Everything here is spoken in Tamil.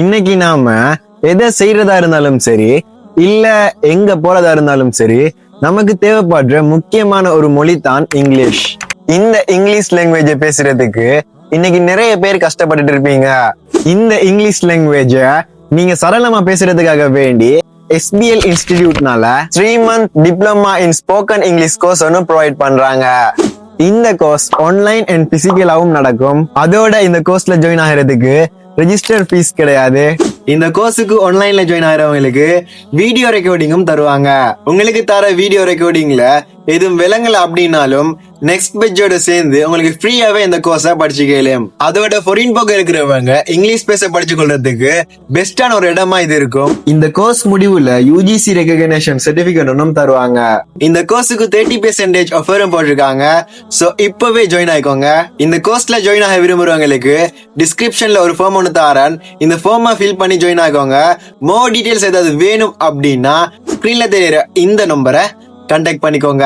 இன்னைக்கு நாம எதை செய்யறதா இருந்தாலும் சரி இல்ல எங்க போறதா இருந்தாலும் சரி நமக்கு தேவைப்படுற முக்கியமான ஒரு மொழி தான் இங்கிலீஷ். இந்த இங்கிலீஷ் லாங்குவேஜ பேசுறதுக்கு இன்னைக்கு நிறைய பேர் கஷ்டப்பட்டுட்டு இருப்பீங்க. இந்த இங்கிலீஷ் லாங்குவேஜ நீங்க சரளமா பேசுறதுக்காக வேண்டி SPL இன்ஸ்டிடியூட்னால three month diploma in spoken English course ஒன்று ப்ரொவைட் பண்றாங்க. இந்த கோர்ஸ் ஆன்லைன் அண்ட் பிசிக்கலாகவும் நடக்கும். அதோட இந்த கோர்ஸ்ல ஜாயின் ஆகிறதுக்கு ரெஜிஸ்டர் ஃபீஸ் கிடையாது. இந்த கோர்ஸுக்கு ஆன்லைன்ல ஜாயின் ஆகிறவங்களுக்கு வீடியோ ரெக்கார்டிங்கும் தருவாங்க. உங்களுக்கு தர வீடியோ ரெக்கார்டிங்ல எதுவும் விலங்கல அப்படின்னாலும் நெக்ஸ்ட் பெஜோட சேர்ந்து உங்களுக்கு ஃப்ரீயாவே இந்த கோர்ஸை படிச்சுக்கலாம் அதோட ஃபொரின் பக்கம் இருக்கிறவங்க இங்கிலீஷ் பேச படிச்சு கொள்றதுக்கு பெஸ்டான ஒரு இடமா இது இருக்கும். இந்த கோர்ஸ் முடிவுல யூஜிசி ரெகக்னேஷன் சர்டிபிகேட் ஒன்றும் தருவாங்க. இந்த கோர்ஸுக்கு தேர்ட்டி பெர்சென்டேஜ் ஆஃபரும் போட்டிருக்காங்க. ஸோ இப்பவே ஜாயின் ஆயிக்கோங்க. இந்த கோர்ஸ்ல ஜாயின் ஆக விரும்புறவங்களுக்கு டிஸ்கிரிப்ஷன்ல ஒரு ஃபார்ம் ஒன்று தாரன். இந்த ஃபார்மை ஃபில் பண்ணி ஜாயின் ஆகோங்க மோர் டீடைல்ஸ் ஏதாவது வேணும் அப்படின்னா ஸ்க்ரீன்ல தெரியுற இந்த நம்பரை கான்டாக்ட் பண்ணிக்கோங்க.